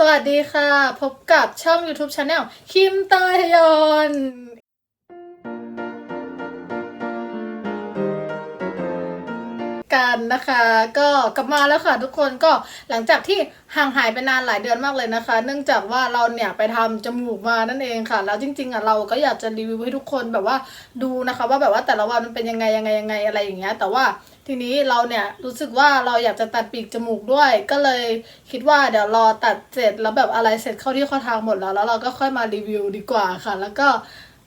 สวัสดีค่ะ พบกับช่อง YouTube Channel คิมเตยยอนกันนะคะก็กลับมาแล้วค่ะทุกคนก็หลังจากที่ห่างหายไปนานหลายเดือนมากเลยนะคะ เนื่องจากว่าเราเนี่ยไปทำจมูกมานั่นเองค่ะ แล้วจริงๆอะเราก็อยากจะรีวิวให้ทุกคนแบบว่าดูนะคะ ว่าแบบว่าแต่ละวันมันเป็นยังไงยังไงยังไงอะไรอย่างเงี้ยแต่ว่า ทีนี้เราเนี่ยรู้สึกว่าเราอยากจะตัดปีกจมูกด้วย ก็เลยคิดว่าเดี๋ยวรอตัดเสร็จแล้วแบบอะไรเสร็จเข้าที่เข้าทางหมดแล้ว แล้วเราก็ค่อยมารีวิวดีกว่าค่ะ แล้วก็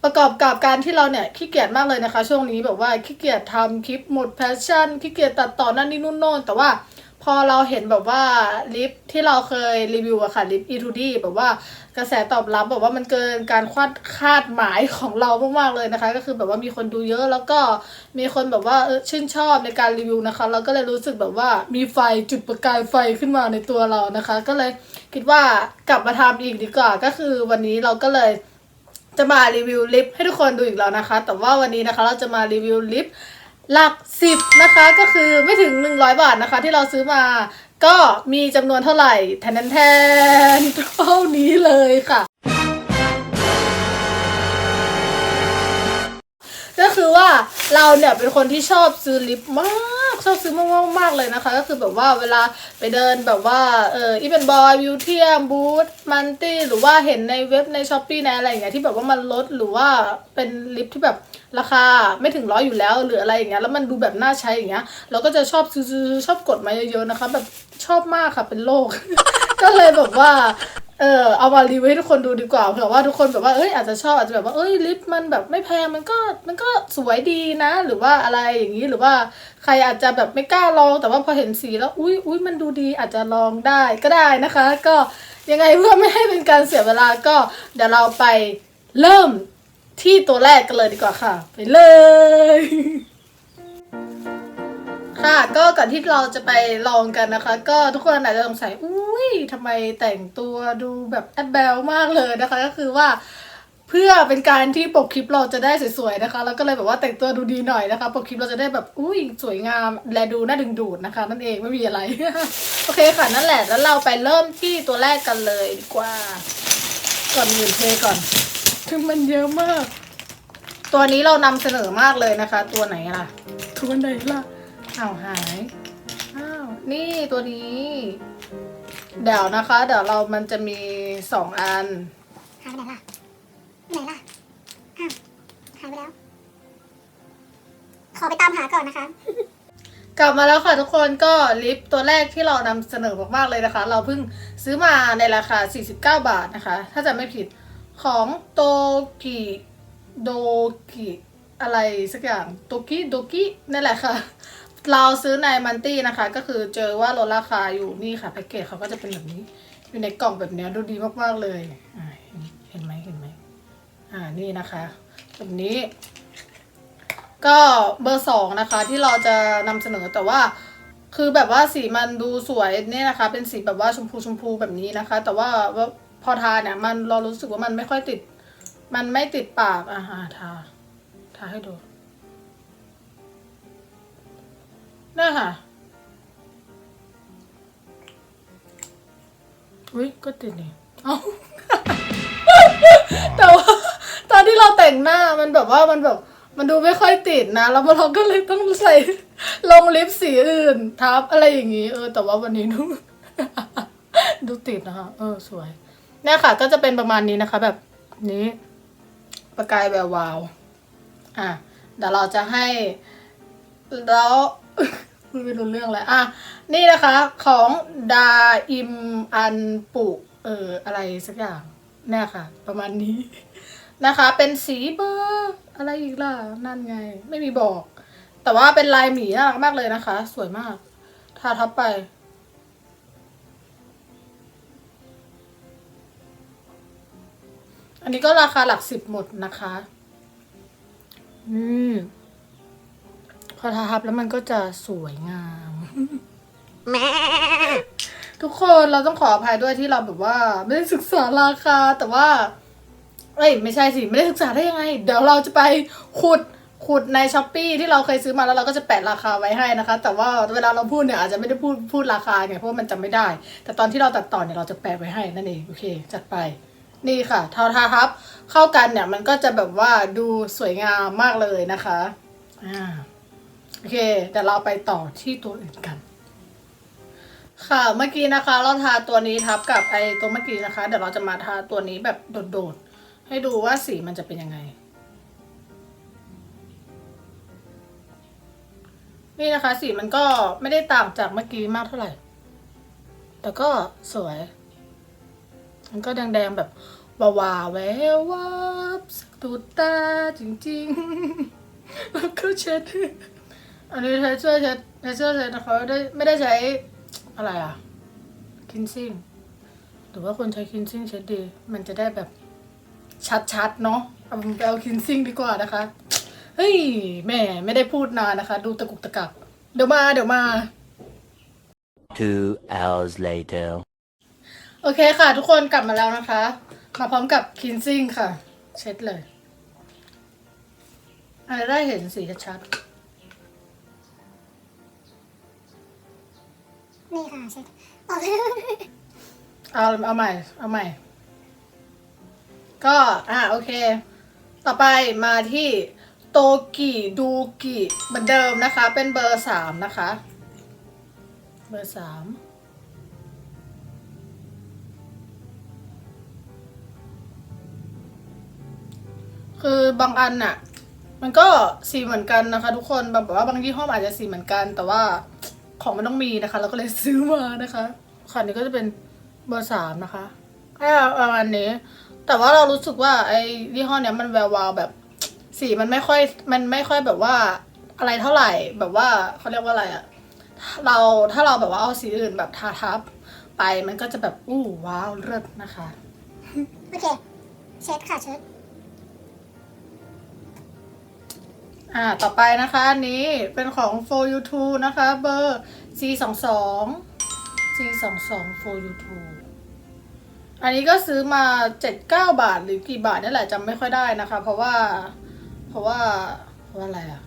ประกอบกับการที่เราเนี่ยขี้เกียจมากเลยนะคะ ช่วงนี้แบบว่าขี้เกียจทำคลิปหมดแพชชั่นขี้เกียจตัดต่อนั่นนี่นู่นโน่นแต่ว่าพอเราเห็นแบบว่าลิปที่เราเคยรีวิวอะค่ะลิป E2D แบบว่า กระแสตอบรับแบบว่ามันเกินการคาดคาดหมายของเรามากๆเลยนะคะ ก็คือแบบว่ามีคนดูเยอะแล้วก็มีคนแบบว่าชื่นชอบในการรีวิวนะคะเราก็เลยรู้สึกแบบว่ามีไฟจุดประกายไฟขึ้นมาในตัวเรานะคะ ก็เลยคิดว่ากลับมาทำอีกดีกว่า ก็คือวันนี้เราก็เลยจะมารีวิวลิปให้ทุกคนดูอีกแล้วนะคะ แต่ว่าวันนี้นะคะเราจะมารีวิวลิปหลักสิบนะคะก็คือไม่ถึง 100 บาทนะคะ ที่เราซื้อมา ก็มีจำนวนเท่าไหร่แทนแทนเท่านี้เลยค่ะ ก็คือว่าเราเนี่ยเป็นคนที่ชอบซื้อลิปมากชอบซื้อมากๆมากเลยนะคะ ก็คือแบบว่าเวลาไปเดินแบบว่าเอออีเป็นบอยบิวเทียมบูธมันตี้หรือว่าเห็นในเว็บในช้อปปี้ในอะไรอย่างเงี้ยที่แบบว่ามันลดหรือว่าเป็นลิปที่แบบราคาไม่ถึงร้อยอยู่แล้วหรืออะไรอย่างเงี้ยแล้วมันดูแบบน่าใช้อย่างเงี้ยเราก็จะชอบซื้อชอบกดมาเยอะๆนะคะ แบบชอบมากค่ะเป็นโรคก็เลยแบบว่า เออเอามารีวิวให้ทุกคนดูดีกว่าเผื่อว่าทุกคนแบบว่าเอ้ยอาจจะชอบอาจจะแบบว่าเอ้ยลิปมันแบบไม่แพงมันก็มันก็สวยดีนะ หรือว่าอะไรอย่างนี้หรือว่าใครอาจจะแบบไม่กล้าลองแต่ว่าพอเห็นสีแล้วอุ้ยอุ้ยมันดูดีอาจจะลองได้ก็ได้นะคะ ก็ยังไงเพื่อไม่ให้เป็นการเสียเวลาก็เดี๋ยวเราไปเริ่มที่ตัวแรกกันเลยดีกว่าค่ะ ไปเลย ค่ะ ก็ก่อนที่เราจะไปลองกันนะคะ ก็ทุกคนอาจจะสงสัยอุ้ยทำไมแต่งตัวดูแบบแอบแบลมากเลยนะคะ ก็คือว่าเพื่อเป็นการที่ปกคลิปเราจะได้สวยๆนะคะ แล้วก็เลยแบบว่าแต่งตัวดูดีหน่อยนะคะ ปกคลิปเราจะได้แบบอุ้ยสวยงามและดูน่าดึงดูดนะคะ นั่นเองไม่มีอะไร โอเคค่ะนั่นแหละแล้วเราไปเริ่มที่ตัวแรกกันเลยดีกว่า ก่อนอื่นเทก่อนคือมันเยอะมาก ตัวนี้เรานำเสนอมากเลยนะคะ ตัวไหนล่ะ ตัวไหนล่ะ อ้าวหาย อ้าว นี่ตัวนี้ เดี๋ยวนะคะ เดี๋ยวเรามันจะมีสองอัน หายไปไหนล่ะไปไหนล่ะ อ้าว หายไปแล้ว ขอไปตามหาก่อนนะคะ กลับมาแล้วค่ะทุกคนก็ลิปตัวแรกที่เรานำเสนอมากๆเลยนะคะ เราเพิ่งซื้อมาในราคา 49 บาทนะคะ ถ้าจะไม่ผิดของโตกิโดกิอะไรสักอย่างโตกิโดกินั่นแหละค่ะ เราซื้อในมันตี้นะคะ ก็คือเจอว่าลดราคาอยู่นี่ค่ะแพ็กเกจเขาก็จะเป็นแบบนี้ อยู่ในกล่องแบบนี้ดูดีมากๆเลยเห็นไหมเห็นไหมอ่านี่นะคะแบบนี้ ก็เบอร์สองนะคะ ที่เราจะนำเสนอแต่ว่า คือแบบว่าสีมันดูสวยเนี่ยนะคะ เป็นสีแบบว่าชมพูชมพูแบบนี้นะคะ แต่ว่าพอทาเนี่ยมันเรารู้สึกว่ามันไม่ค่อยติด มันไม่ติดปากอะอะทาทาให้ดู นี่ค่ะอุ้ยก็ติดนี่เอ้าแต่ว่าตอนที่เราแต่งหน้ามันแบบว่ามันแบบมันดูไม่ค่อยติดนะ แล้วเราก็เลยต้องใส่ลงลิปสีอื่น ทับอะไรอย่างงี้ เออ แต่ว่าวันนี้ดูดูติดนะคะ เออ สวยเนี่ยค่ะ ก็จะเป็นประมาณนี้นะคะ แบบนี้ ประกายแบบวาว อะเดี๋ยวเราจะให้แล้ว ไม่รู้เรื่องแล้วอะนี่นะคะของดาอิมอันปุเอออะไรสักอย่างเนี่ยค่ะ ประมาณนี้นะคะ เป็นสีเบอร์อะไรอีกล่ะ นั่นไง ไม่มีบอก แต่ว่าเป็นลายหมีน่ารักมากเลยนะคะ สวยมาก ทาทับไป อันนี้ก็ราคาหลักสิบหมดนะคะนี่ พอทาทับแล้วมันก็จะสวยงามทุกคนเราต้องขออภัยด้วยที่เราแบบว่า ไม่ได้ศึกษาราคาแต่ว่าเอ้ยไม่ใช่สิไม่ได้ศึกษาได้ยังไง เดี๋ยวเราจะไปขุดขุดในช้อปปีที่เราเคยซื้อมาแล้วเราก็จะแปะราคาไว้ให้นะคะ แต่ว่าเวลาเราพูดเนี่ยอาจจะไม่ได้พูดพูดราคาไงเพราะว่ามันจำไม่ได้ แต่ตอนที่เราตัดต่อเนี่ยเราจะแปะไว้ให้นั่นเองโอเค จัดไปนี่ค่ะทาทาทับ เข้ากันเนี่ยมันก็จะแบบว่าดูสวยงามมากเลยนะคะอ่า โอเคเดี๋ยวเราไปต่อที่ตัวอื่นกัน ค่ะเมื่อกี้นะคะ เราทาตัวนี้ทับกับไอตัวเมื่อกี้นะคะ เดี๋ยวเราจะมาทาตัวนี้แบบโดดๆให้ดูว่าสีมันจะเป็นยังไง นี่นะคะสีมันก็ไม่ได้ต่างจากเมื่อกี้มากเท่าไหร่ แต่ก็สวย มันก็แดงๆแบบวาวาแวววับสักตูดตาจริงๆ แล้วก็เช็ด อันนี้ใช้เสื้อเช็ดใช้เสื้อเช็ดนะคะไม่ได้ไม่ได้ใช้อะไรอะคินซิ่งหรือว่าคนใช้คินซิ่งเช็ดดี มันจะได้แบบชัดๆเนาะเอาไปเอาคินซิ่งดีกว่านะคะ เฮ้ยแม่ไม่ได้พูดนานนะคะ ดูตะกุกตะกักเดี๋ยวมาเดี๋ยวมา Two hours later. โอเคค่ะ ทุกคนกลับมาแล้วนะคะมาพร้อมกับคินซิ่งค่ะ เช็ดเลยอะไรได้เห็นสีชัด นี่ค่ะเช็ดออกๆเอาเอาใหม่ เอาใหม่ ก็อะโอเค ต่อไปมาที่โตกิดูกิเหมือนเดิมนะคะ เป็นเบอร์สามนะคะ เบอร์สามคือบางอันน่ะ มันก็สีเหมือนกันนะคะ ทุกคนแบบว่าบางยี่ห้ออาจจะสีเหมือนกันแต่ว่า ของมันต้องมีนะคะ เราก็เลยซื้อมานะคะค่ะนี้ก็จะเป็นเบอร์สามนะคะแค่ประมาณนี้ แต่ว่าเรารู้สึกว่าไอ้ยี่ห้อเนี้ยมันแวววาวแบบสีมันไม่ค่อยมันไม่ค่อยแบบว่าอะไรเท่าไหร่แบบว่าเขาเรียกว่าอะไรอะเราถ้าเราแบบว่าเอาสีอื่นแบบทาทับไปมันก็จะแบบอู้ว้าวเลิศนะคะ โอเค เช็ดค่ะเช็ด อ่า ต่อไปนะคะอันนี้เป็นของ for you t o นะคะ เบอร์ C 2 2 C 2 2 for you t o อันนี้ก็ซื้อมา 79 บาทหรือกี่บาทนี่แหละจำไม่ค่อยได้นะคะ เพราะว่า เพราะว่าเพราะว่าอะไรอะ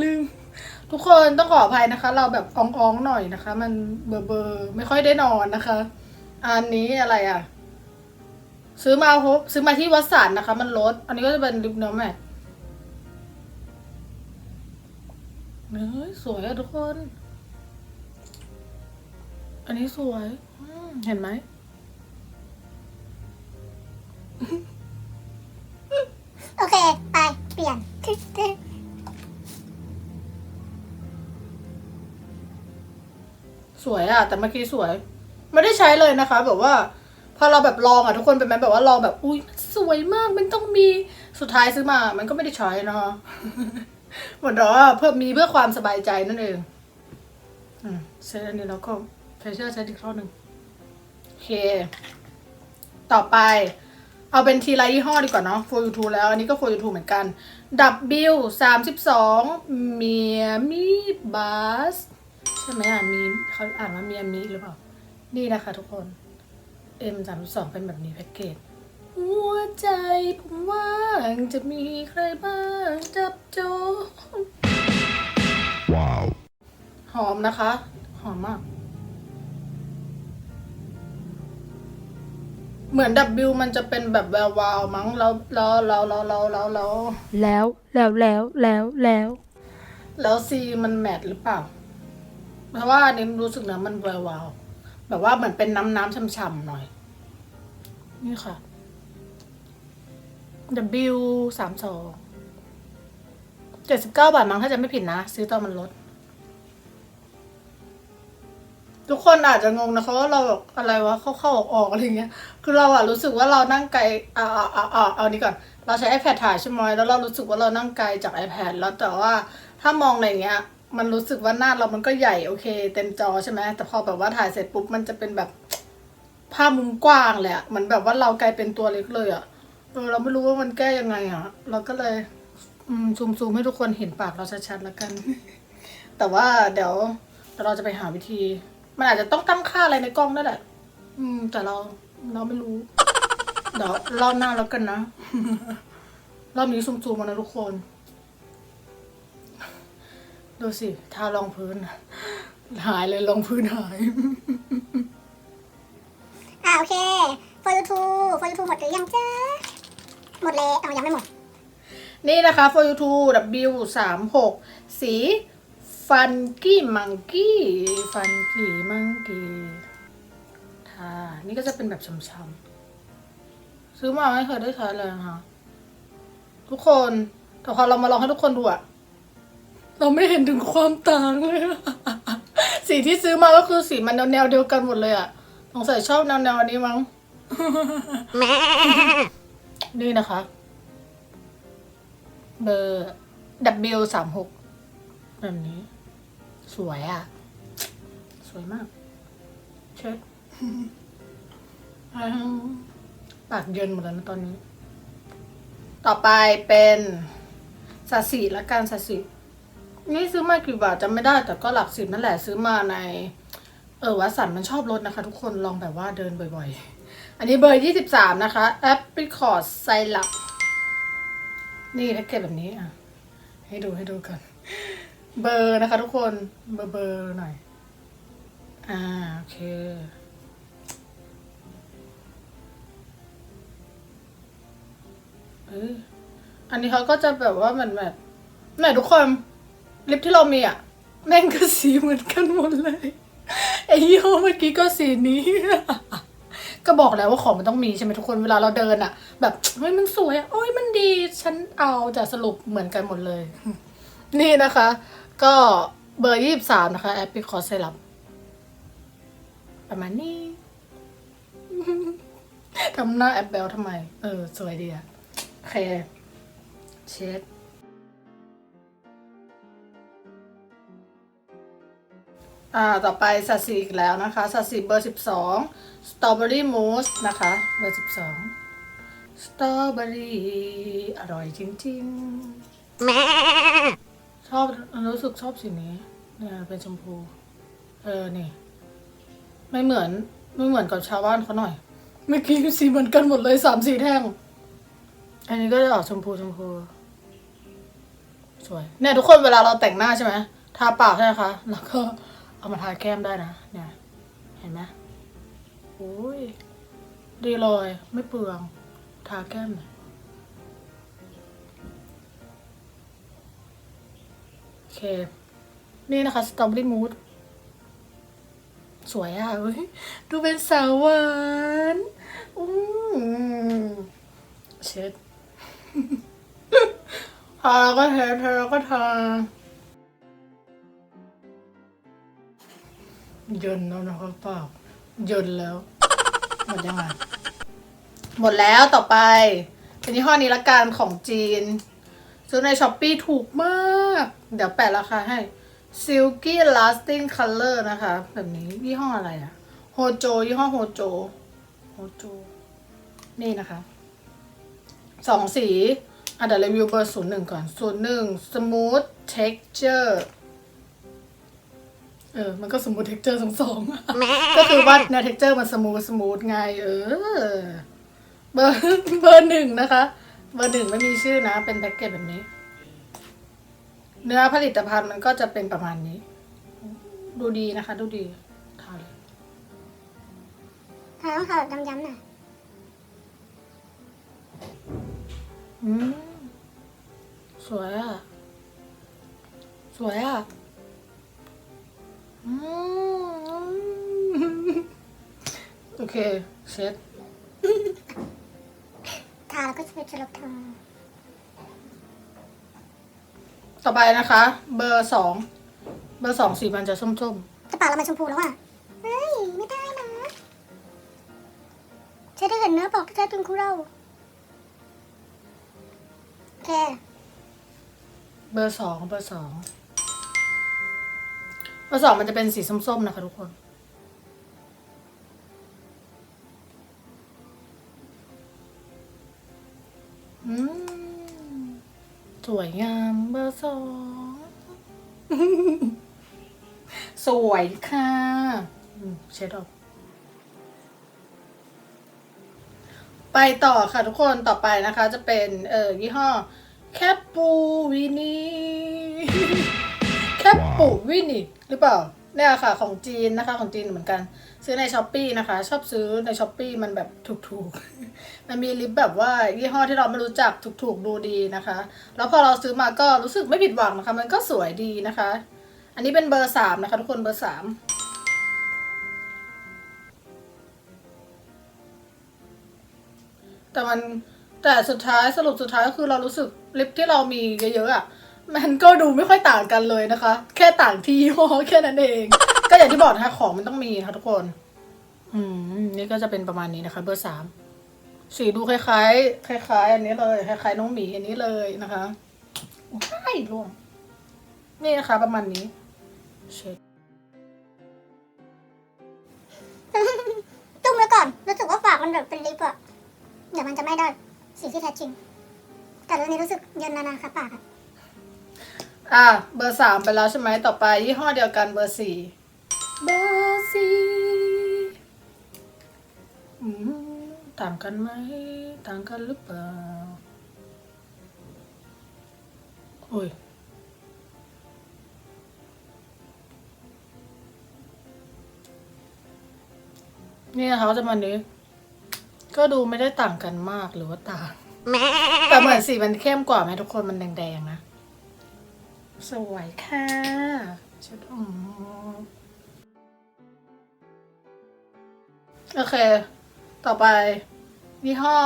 ลืม ทุกคนต้องขออภัยนะคะ เราแบบอ่องๆหน่อยนะคะ มันเบอร์เบอร์ไม่ค่อยได้นอนนะคะ อันนี้อะไรอะซื้อมาพบซื้อมาที่วัดสันนะคะ มันลด อันนี้ก็จะเป็นลิปเนื้อแมท เฮ้ยสวยอะทุกคน อันนี้สวยอืมเห็นไหม โอเค ไป เปลี่ยนสวยอะแต่เมื่อกี้สวย ไม่ได้ใช้เลยนะคะ แบบว่า พอเราแบบลองอะทุกคนเป็นไหมแบบว่าลองแบบอุ้ยมันสวยมากมันต้องมีสุดท้ายซื้อมา มันก็ไม่ได้ใช้นะคะ เหมือนเราเพื่อมีเพื่อความสบายใจนั่นเองอืมเซตอันนี้แล้วก็เฟเชอร์เซตอีกรอบหนึ่งโอเค ต่อไป เอาเป็นทีไรยี่ห้อดีกว่าเนาะ for you two แล้ว อันนี้ก็ for you two เหมือนกัน W สามสิบสองเมียมีบัสใช่ไหมอะมีเขาอ่านว่าเมียมีหรือเปล่า นี่นะคะทุกคน M สามสองเป็นแบบนี้แพ็กเกจ หัวใจผมว่างจะมีใครบ้างจับโจง Wow. หอมนะคะ หอมมาก เหมือน W มันจะเป็นแบบแวววาวมั้งแล้วแล้วแล้วแล้วแล้วแล้วแล้วแล้วแล้วแล้วแล้วแล้วแล้ว C มันแมทหรือเปล่า เพราะว่าอันนี้รู้สึกนะมันแวววาว แบบว่าเหมือนเป็นน้ำน้ำช่ำๆหน่อย นี่ค่ะ W สามสองเจ็ดสิบเก้าบาทมั้งถ้าจะไม่ผิดนะ ซื้อตอนมันลด ทุกคนอาจจะงงนะคะว่าเราแบบอะไรวะเข้าเข้าออกออกอะไรเงี้ย คือเราอะรู้สึกว่าเรานั่งไกลอ่าอ่าอ่าอ่าเอานี้ก่อน เราใช้ iPad ถ่ายใช่ไหมแล้วเรารู้สึกว่าเรานั่งไกลจาก iPad แล้วแต่ว่าถ้ามองในอย่างเงี้ย มันรู้สึกว่าหน้าเรามันก็ใหญ่โอเค เต็มจอใช่ไหมแต่พอแบบว่าถ่ายเสร็จปุ๊บมันจะเป็นแบบภาพมุมกว้างเลยอะเหมือนแบบว่าเรากลายเป็นตัวเล็กเลยอะ เออเราไม่รู้ว่ามันแก้ยังไงอะเราก็เลยซูมซูมให้ทุกคนเห็นปากเราชัดๆแล้วกัน แต่ว่าเดี๋ยวเราจะไปหาวิธี มันอาจจะต้องตั้งค่าอะไรในกล้องนั่นแหละ อืม แต่เราเราไม่รู้ เดี๋ยวเล่าหน้าแล้วกันนะรอบนี้ซูมๆมานะทุกคน ดูสิทารองพื้น หายเลยรองพื้นหาย อ่าโอเค for you two for you to หมดหรือยังจ๊ะ หมดแล้วเอายังไม่หมด นี่นะคะ for you to W สามหกสีฟันกี้มังกี้ฟันกี้มังกี้ทานี่ก็จะเป็นแบบช้ำๆซื้อมาไม่เคยได้ใช้เลยนะคะทุกคนแต่พอเรามาลองให้ทุกคนดูอะเราไม่เห็นถึงความต่างเลยอะสีที่ซื้อมาก็คือสีมันแนวๆเดียวกันหมดเลยอะสงสัยชอบแนวๆอันนี้มั้ง นี่นะคะ เบอร์ W สามหกแบบนี้ สวยอะ่ะ สวยมาก เช็ดอ้าวปากเยินหมดแล้วนะตอนนี้ ต่อไปเป็นสาสีละกันสาสีนี่ซื้อมากี่บาทจำไม่ได้แต่ก็หลักสิบนั่นแหละซื้อมาใน เออวัสันมันชอบลดนะคะ ทุกคนลองแบบว่าเดินบ่อยๆ อันนี้เบอร์ยี่สิบสามนะคะแอปเปิลคอร์ดไซรัปนี่แพ็กเกจแบบนี้อะ ให้ดูให้ดูกัน เบอร์นะคะทุกคนเบอร์เบอร์หน่อย อ่าโอเคอออันนี้เขาก็จะแบบว่ามันแบบไหนทุกคนลิปที่เรามีอะ แม่งก็สีเหมือนกันหมดเลย ไอ้ยี่ห้อเมื่อกี้ก็สีนี้ ก็บอกแล้วว่าของมันต้องมีใช่ไหมทุกคนเวลาเราเดินอะแบบเฮ้ยมันสวยอะโอ้ยมันดีฉันเอาจะสรุปเหมือนกันหมดเลย นี่นะคะ ก็เบอร์ยี่สามนะคะแอปปิคอสไซรัปประมาณนี้ทำหน้าแอปเบลทำไม เออ สวยดีอะโอเค เช็ดอ่า ต่อไปสัตว์สีอีกแล้วนะคะสัตว์สีเบอร์สิบสอง สตรอเบอรี่มูสนะคะเบอร์สิบสองสตรอเบอรี่อร่อยจริงๆชอบรู้สึกชอบสีนี้เนี่ยเป็นชมพู เออนี่ ไม่เหมือนไม่เหมือนกับชาวบ้านเขาหน่อยเมื่อกี้สีเหมือนกันหมดเลยสามสีแท่ง อันนี้ก็จะออกชมพูชมพูสวยเนี่ยทุกคนเวลาเราแต่งหน้าใช่ไหมทาปากใช่ไหมคะ แล้วก็เอามาทาแก้มได้นะเนี่ยเห็นไหมโอ้ยดีเลยไม่เปลือง ทาแก้มหน่อยโอเค นี่นะคะสตรอเบอรี่มูสสวยอะเฮ้ยดูเป็นสาวหวานอืมเช็ดทาก็เทเทแล้วก็ทาเยินแล้วนะครับเปล่าเยินแล้ว หมดยังไงหมดแล้วต่อไป เป็นยี่ห้อนี้ละกันของจีน ซื้อในช้อปปีถูกมาก เดี๋ยวแปะราคาให้ Silky Lasting Color นะคะ แบบนี้ยี่ห้ออะไรอะโฮโจยี่ห้อโฮโจโฮโจ นี่นะคะ สองสีอะเดี๋ยวรีวิวเบอร์ศูนย์หนึ่งก่อนศูนย์หนึ่ง Smooth Texture เออ มันก็สมูทเท็กเจอร์ทั้งสองก็คือว่าเนื้อเท็กเจอร์มันสมูทสมูทไง เออ เบอร์เบอร์หนึ่งนะคะ เบอร์หนึ่งไม่มีชื่อนะ เป็นแพ็กเกจแบบนี้ เนื้อผลิตภัณฑ์มันก็จะเป็นประมาณนี้ ดูดีนะคะ ดูดีทาเลยทาต้องทาแบบย้ำๆหน่อยอืม สวยอะ สวยอะอืม โอเค เช็ดทาแล้วก็จะเป็นจะลบทาต่อไปนะคะ เบอร์สอง เบอร์สองสีมันจะส้มแต่ปากเรามันชมพูแล้วอะเฮ้ย ไม่ได้นะใช้ได้เห็นเนื้อปอกแท้ตึงคูเรา โอเคๆเบอร์สองเบอร์สอง เบอร์สองมันจะเป็นสีส้มๆนะคะทุกคน อืม สวยงามเบอร์สอง สวยค่ะเช็ดออก ไปต่อค่ะทุกคนต่อไปนะคะ จะเป็นเอ่อยี่ห้อแคปปูวินี แคปปูวินีหรือเปล่าเนี่ยค่ะ ของจีนนะคะ ของจีนเหมือนกัน ซื้อในช้อปปีนะคะ ชอบซื้อในช้อปปีมันแบบถูกๆ มันมีลิปแบบว่ายี่ห้อที่เราไม่รู้จักถูกๆดูดีนะคะ แล้วพอเราซื้อมาก็รู้สึกไม่ผิดหวังนะคะ มันก็สวยดีนะคะ อันนี้เป็นเบอร์สามนะคะ ทุกคนเบอร์สามแต่มันแต่สุดท้ายสรุปสุดท้ายก็คือเรารู้สึกลิปที่เรามีเยอะๆอะ มันก็ดูไม่ค่อยต่างกันเลยนะคะ แค่ต่างที่ยี่ห้อแค่นั้นเอง ก็อย่างที่บอกนะคะของมันต้องมีค่ะทุกคน อืมนี่ก็จะเป็นประมาณนี้นะคะ เบอร์สามสีดูคล้ายๆคล้ายๆ อันนี้เลยคล้ายๆน้องหมีอันนี้เลยนะคะว้ายร่วงนี่นะคะ ประมาณนี้เช็ดตุ้มไว้ก่อนรู้สึกว่าปากมันแบบเป็นลิปอะเดี๋ยวมันจะไม่ได้สีที่แท้จริง แต่ตอนนี้รู้สึกเย็นนานๆค่ะปากอะ อะเบอร์สามไปแล้วใช่ไหมต่อไปยี่ห้อเดียวกันเบอร์สี่เบอร์สี่อืมต่างกันไหมต่างกันหรือเปล่าโอ้ยนี่นะคะก็จะมานี้ ก็ดูไม่ได้ต่างกันมากหรือว่าต่าง แต่เหมือนสีมันเข้มกว่าไหมทุกคนมันแดงๆนะ สวยค่ะชุดอ๋อโอเค ต่อไปยี่ห้อ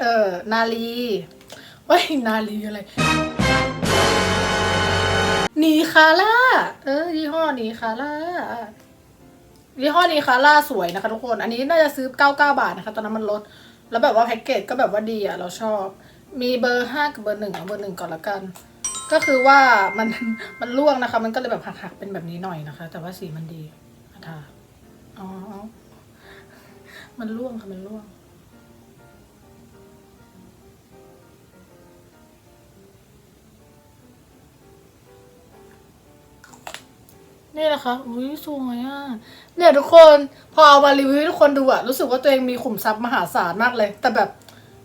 เอ่อ นาลีเว้ย นาลีอะไรนีคาร่า เออ ยี่ห้อนีคาร่า ยี่ห้อนีคาร่าสวยนะคะทุกคน อันนี้น่าจะซื้อ 99 บาทนะคะ ตอนนั้นมันลด แล้วแบบว่าแพ็กเกจก็แบบว่าดีอะ เราชอบ มีเบอร์ห้ากับเบอร์หนึ่งเอาเบอร์หนึ่งก่อนละกัน ก็คือว่ามันมันร่วงนะคะ มันก็เลยแบบหักๆเป็นแบบนี้หน่อยนะคะ แต่ว่าสีมันดีอาทาอ๋อ มันร่วงค่ะ มันร่วง นี่นะคะ อุ้ยสวยอะ เนี่ยทุกคน พอเอามารีวิวให้ทุกคนดูอะรู้สึกว่าตัวเองมีขุมทรัพย์มหาศาลมากเลย แต่แบบ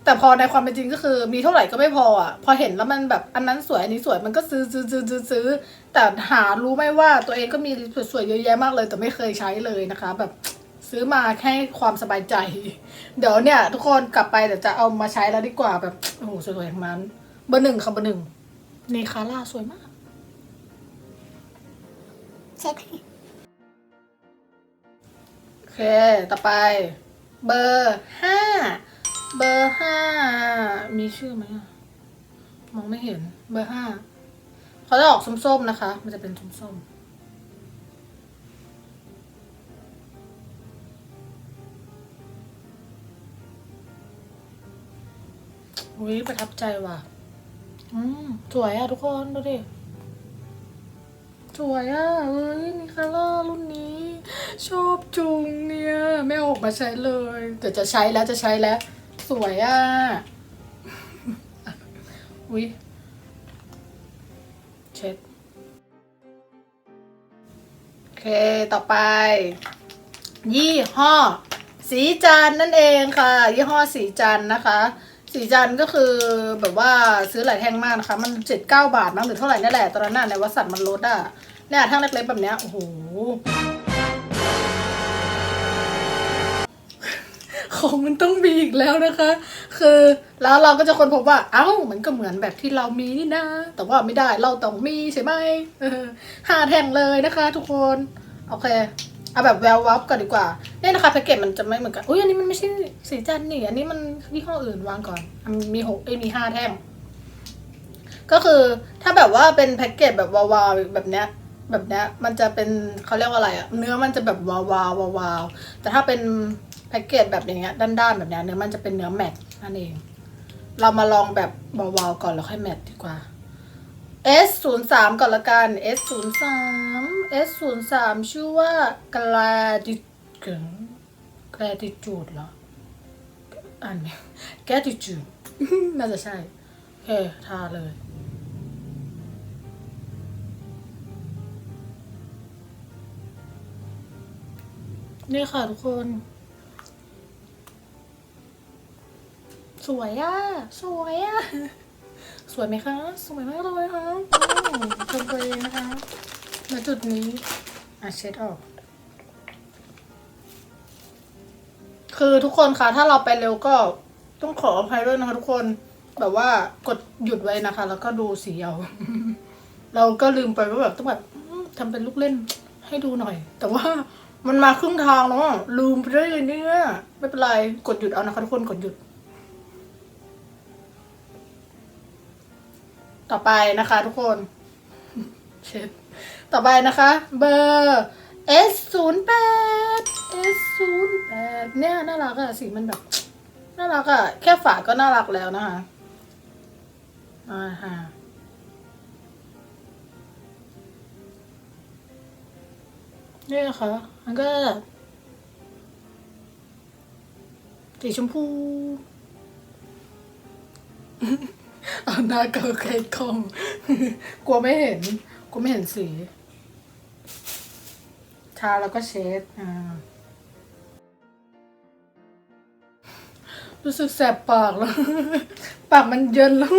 แต่พอในความเป็นจริงก็คือมีเท่าไหร่ก็ไม่พออะ พอเห็นแล้วมันแบบอันนั้นสวยอันนี้สวยมันก็ซื้อซื้อซื้อซื้อซื้อแต่หารู้ไหมว่าตัวเองก็มีสวยๆเยอะแยะมากเลย แต่ไม่เคยใช้เลยนะคะ แบบซื้อมาแค่ความสบายใจ เดี๋ยวเนี่ย ทุกคนกลับไปเดี๋ยวจะเอามาใช้แล้วดีกว่าแบบโอ้โหสวยๆทั้งนั้น เบอร์หนึ่งค่ะเบอร์หนึ่งนี่คาร่าสวยมากเช็คโอเค ต่อไป เบอร์ห้า เบอร์ห้ามีชื่อไหมอะมองไม่เห็น เบอร์ห้าเขาจะออกส้มๆนะคะ มันจะเป็นส้มๆอุ้ยประทับใจว่ะ อืมสวยอะทุกคนดูดิ สวยอะเอ้ยนี่คาร่ารุ่นนี้ ชอบจุงเนี่ย ไม่ออกมาใช้เลยเดี๋ยวจะใช้แล้วจะใช้แล้ว สวยอะ อุ้ยเช็ด โอเค ต่อไป ยี่ห้อ สีจันนั่นเองค่ะ ยี่ห้อสีจันนะคะ สีจันก็คือแบบว่าซื้อหลายแท่งมากนะคะ มันเจ็ดเก้าบาทมั้งหรือเท่าไหร่นี่แหละ ตอนนั้นในวัสันมันลดอะเนี่ยแท่งเล็กๆแบบเนี้ย โอ้โห ของมันต้องมีอีกแล้วนะคะ คือแล้วเราก็จะคนพบว่า เอ้ามันก็เหมือนแบบที่เรามีนี่นะ แต่ว่าไม่ได้เราต้องมีใช่ไหมห้าแท่งเลยนะคะ ทุกคนโอเคเอาแบบแวววับก่อนดีกว่าเนี่ยนะคะแพ็กเกจมันจะไม่เหมือนกันอุ้ยอันนี้มันไม่ใช่สีจันนี่อันนี้มันยี่ห้ออื่นวางก่อนมีหกเอ้มีห้าแท่ง ก็คือถ้าแบบว่าเป็นแพ็กเกจแบบวาวๆแบบเนี้ยแบบเนี้ยมันจะเป็นเขาเรียกว่าอะไรอะเนื้อมันจะแบบวาวๆวาวๆแต่ถ้าเป็น แพ็กเกจแบบอย่างเงี้ยด้านๆแบบเนี้ยเนื้อมันจะเป็นเนื้อแมตนั่นเอง เรามาลองแบบวาๆก่อนแล้วค่อยแมตดีกว่า S 0 3ก่อนละกัน S 0 3 S 0 3ชื่อว่า gratitude gratitude เหรออ่านไหม gratitude น่าจะใช่โอเคทาเลยนี่ค่ะทุกคน สวยอะ สวยอะ สวยไหมคะ สวยมากเลยค่ะชมตัวเองนะคะณจุดนี้อะเช็ดออก คือทุกคนคะถ้าเราไปเร็วก็ต้องขออภัยด้วยนะคะทุกคน แบบว่ากดหยุดไว้นะคะ แล้วก็ดูสีเอาเราก็ลืมไปว่าแบบต้องแบบทำเป็นลูกเล่นให้ดูหน่อย แต่ว่ามันมาครึ่งทางแล้วลืมไปได้เลยเนี่ยไม่เป็นไร กดหยุดเอานะคะทุกคน กดหยุด ต่อไปนะคะทุกคนเช็ดต่อไปนะคะ เบอร์ S 0 8 S 0 8เนี่ยน่ารักอะสีมันแบบ น่ารักอะแค่ฝาก็น่ารักแล้วนะคะอ่าฮะนี่นะคะมันก็สีชมพู เอาหน้าเกาใกล้กล้องกลัวไม่เห็นกลัวไม่เห็นสีทาแล้วก็เช็ดอ่ารู้สึกแสบปากแล้ว ปากมันเยินแล้ว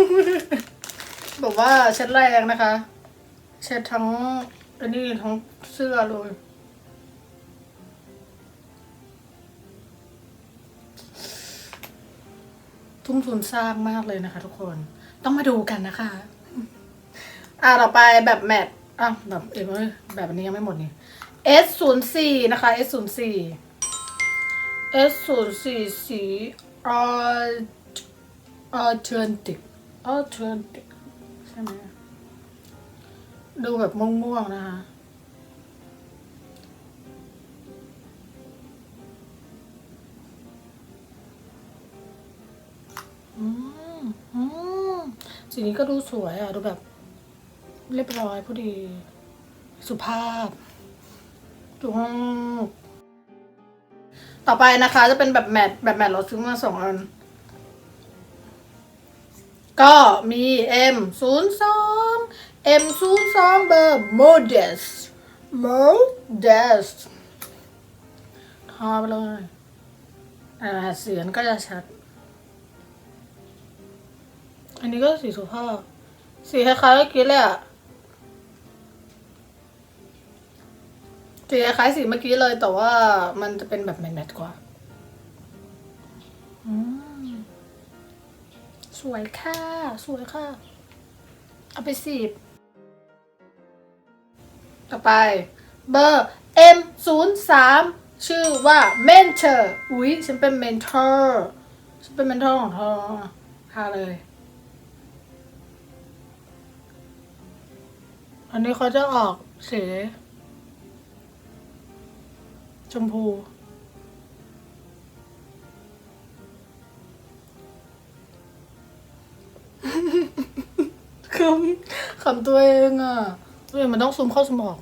บอกว่าเช็ดแรงนะคะ เช็ดทั้งอันนี้ทั้งเสื้อเลยทุ่มทุนสร้างมากเลยนะคะทุกคน ต้องมาดูกันนะคะ อ่าต่อไปแบบแมทอะแบบเอ็มเอ้ยแบบอันนี้ยังไม่หมดนี่ S ศูนย์สี่นะคะ S ศูนย์สี่ S ศูนย์สี่สี alternative alternative ใช่ไหมดูแบบม่วงๆนะคะอืมอืม สีนี้ก็ดูสวยอะ ดูแบบ เรียบร้อยพอดี สุภาพถูกต้องต่อไปนะคะ จะเป็นแบบแมทแบบแมทเราซื้อมาสองอัน ก็มี M 0 2 M 0 2เบอร์ modest modest ทาไปเลยอ่าเสียงก็จะชัด อันนี้ก็สีสุภาพ สีคล้ายๆเมื่อกี้เลยอะสีคล้ายๆสีเมื่อกี้เลย แต่ว่ามันจะเป็นแบบแมทๆกว่าอืมสวยค่ะ สวยค่ะ เอาไปสีบต่อไป เบอร์ M 0 3ชื่อว่า mentor อุ๊ย ฉันเป็น mentor ฉันเป็น mentor ของเธอทาเลย อันนี้เขาจะออกสีชมพู คำคำตัวเองอะตัวเองมันต้องซูมเข้าซูมออก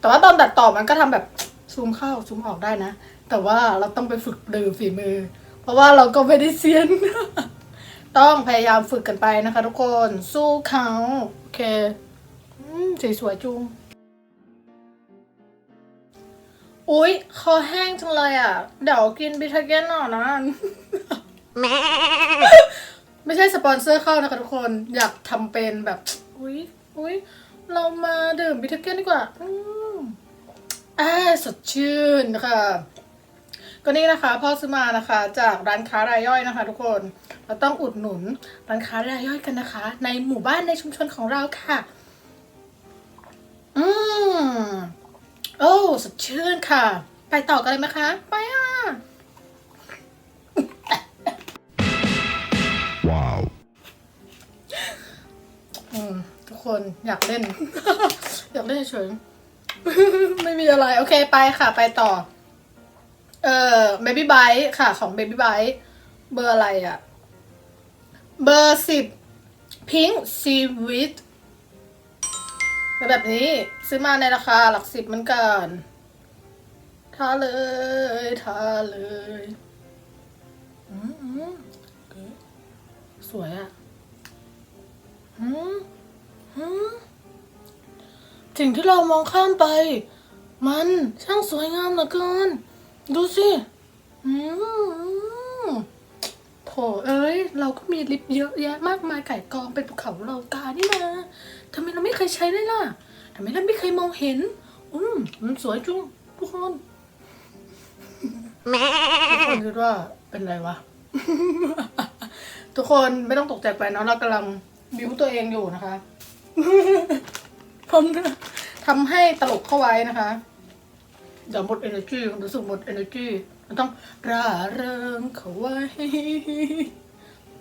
แต่ว่าตอนตัดต่อมันก็ทำแบบซูมเข้าซูมออกได้นะ แต่ว่าเราต้องไปฝึกดือฝีมือ เพราะว่าเราก็ไม่ได้เซียน ต้องพยายามฝึกกันไปนะคะทุกคน สู้เขาโอเค อืมสีสวยจุงอุ๊ยคอแห้งจังเลยอะ เดี๋ยวกินบิทาเกนหน่อยนะไม่ใช่สปอนเซอร์เข้านะคะทุกคนอยากทำเป็นแบบ อุ๊ยอุ๊ยเรามาดื่มบิทาเกนดีกว่า อืมอ่าสดชื่นนะคะก็นี่นะคะพ่อซื้อมานะคะจากร้านค้ารายย่อยนะคะ ทุกคนเราต้องอุดหนุนร้านค้ารายย่อยกันนะคะ ในหมู่บ้านในชุมชนของเราค่ะ อืมโอ้สดชื่นค่ะ ไปต่อกันเลยไหมคะ ไปอะ Wow. อืมทุกคนอยากเล่น อยากเล่นเฉยๆ ไม่มีอะไร โอเคไปค่ะ ไปต่อ เอ่อ baby bite ค่ะ ของ baby bite เบอร์อะไรอะเบอร์สิบ pink seaweed เป็นแบบนี้ซื้อมาในราคาหลักสิบเหมือนกันทาเลยทาเลยอืมสวยอะอืมอืมสิ่งที่เรามองข้ามไป มันช่างสวยงามเหลือเกิน ดูสิอืมโทเอ้ เราก็มีลิปเยอะแยะมากมายไก่กองเป็นภูเขาเรากานี่นะทำไมเราไม่เคยใช้เลยล่ะทำไมเราไม่เคยมองเห็น อืมมันสวยจุงทุกคนทุกคนคิดว่าเป็นไรวะ ทุกคนไม่ต้องตกใจไปเนาะเรากำลังบิวตัวเองอยู่นะคะผมทำให้ตลกเข้าไว้นะคะเดี๋ยวหมด energy รู้สึกหมด energy มันต้องร่าเริงเขาไว้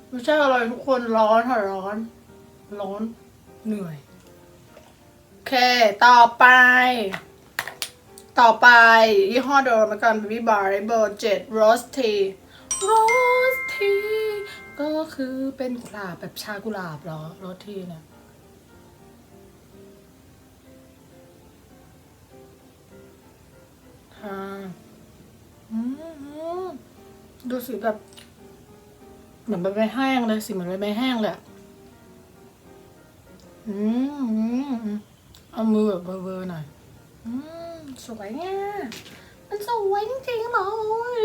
ไม่ใช่อะไรทุกคนร้อนค่ะร้อน ร้อนเหนื่อย โอเค ต่อไป ต่อไปยี่ห้อเดิมแล้วกัน Baby Bar เบอร์เจ็ด Rose Tea Rose Tea ก็คือเป็นกุหลาบแบบชากุหลาบเหรอ Rose Tea เนี่ยค่ะดูสีแบบ เหมือนใบไม้แห้งเลยสีเหมือนใบไม้แห้งเลยอะอืมเอามือแบบเบอร์ๆหน่อยอืมสวยเนี่ยมันสวยจริงๆเลย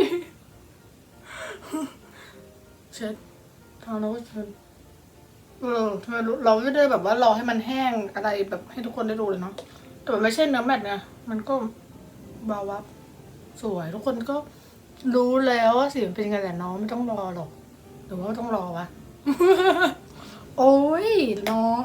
เช็ดทางโน้นเช็ดเออทำไมเราไม่ได้แบบว่ารอให้มันแห้งอะไรแบบให้ทุกคนได้ดูเลยเนาะแต่มันไม่ใช่เนื้อแมทนะมันก็บาวับสวยทุกคนก็รู้แล้วว่าสีมันเป็นยังไงแหละน้องไม่ต้องรอหรอก รือว่าต้องรอวะ โอ้ยน้อง